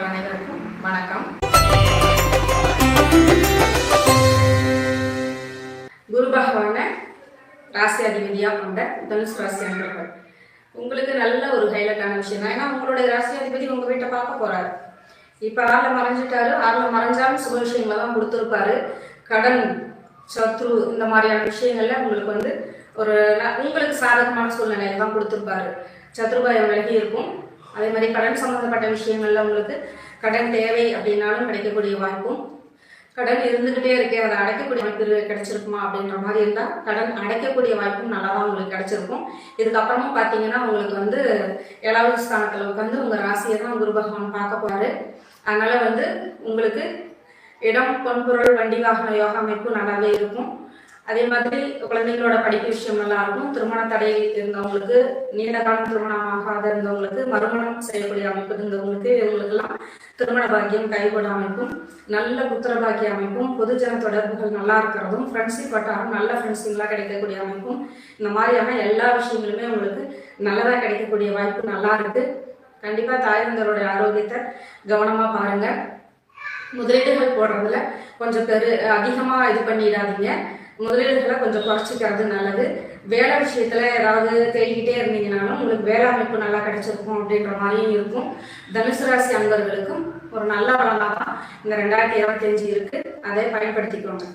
நேயர்கள் அனைவருக்கும் வணக்கம். குரு பகவான ராசி அதிபதியாக கொண்ட தனுசு ராசி அன்பர்கள் உங்களுக்கு நல்ல ஒரு ஹைலைட்டான விஷயம் தான். ஏன்னா உங்களுடைய ராசி அதிபதி உங்க வீட்டை பார்க்க போறாரு. இப்போ ஆறுல மறைஞ்சிட்டாரு. ஆறுல மறைஞ்சாலும் சுப விஷயங்களை தான் கொடுத்துருப்பாரு. கடன் சத்ரு இந்த மாதிரியான விஷயங்கள்ல உங்களுக்கு வந்து ஒரு உங்களுக்கு சாதகமான சூழ்நிலையை தான் கொடுத்துருப்பாரு. சத்ருபாயம் விலகி இருக்கும். அதே மாதிரி கடன் சம்மந்தப்பட்ட விஷயங்கள்ல உங்களுக்கு கடன் தேவை அப்படின்னாலும் கிடைக்கக்கூடிய வாய்ப்பும் கடன் இருந்துகிட்டே இருக்கே அதை அடைக்கக்கூடிய வாய்ப்பு கிடைச்சிருக்குமா அப்படின்ற மாதிரி இருந்தால் கடன் அடைக்கக்கூடிய வாய்ப்பும் நல்லா தான் உங்களுக்கு கிடைச்சிருக்கும். இதுக்கப்புறமா பார்த்தீங்கன்னா உங்களுக்கு வந்து ஏழாவது ஸ்தானத்தில் உட்காந்து உங்கள் ராசியை தான் குரு பகவான் பார்க்க போறாரு. அதனால வந்து உங்களுக்கு இடம் பொன்பொருள் வண்டி வாகன யோகா அமைப்பு நல்லாவே இருக்கும். அதே மாதிரி குழந்தைங்களோட படிப்பு விஷயம் நல்லா இருக்கும். திருமண தடை இருந்தவங்களுக்கு நீண்ட காலம் திருமணம் ஆகாத இருந்தவங்களுக்கு மறுமணம் செய்யக்கூடிய அமைப்பு இருந்தவங்களுக்கு இவங்களுக்கெல்லாம் திருமண பாக்கியம் கைகூட அமைப்பும் நல்ல புத்திர பாக்கிய அமைப்பும் பொதுஜன தொடர்புகள் நல்லா இருக்கிறதும் ஃப்ரெண்ட்ஷிப் வட்டாரம் நல்ல ஃப்ரெண்ட்ஸுங்களாக கிடைக்கக்கூடிய அமைப்பும் இந்த மாதிரியான எல்லா விஷயங்களுமே உங்களுக்கு நல்லதாக கிடைக்கக்கூடிய வாய்ப்பு நல்லா இருக்கு. கண்டிப்பா தாய்ந்தருடைய ஆரோக்கியத்தை கவனமா பாருங்க. முதலீடுகள் போடுறதுல கொஞ்சம் பெரு அதிகமா இது பண்ணிடாதீங்க. முதலீடுகளை கொஞ்சம் குறைச்சிக்கிறது நல்லது. வேலை விஷயத்தில் ஏதாவது தேடிக்கிட்டே இருந்தீங்கனாலும் உங்களுக்கு வேலை அமைப்பு நல்லா கிடைச்சிருக்கும் அப்படின்ற மாதிரியும் இருக்கும். தனுசு ராசி அன்பர்களுக்கும் ஒரு நல்ல பலனாக தான் இந்த ரெண்டாயிரத்தி இருபத்தஞ்சு இருக்கு. அதை பயன்படுத்திக்கோங்க.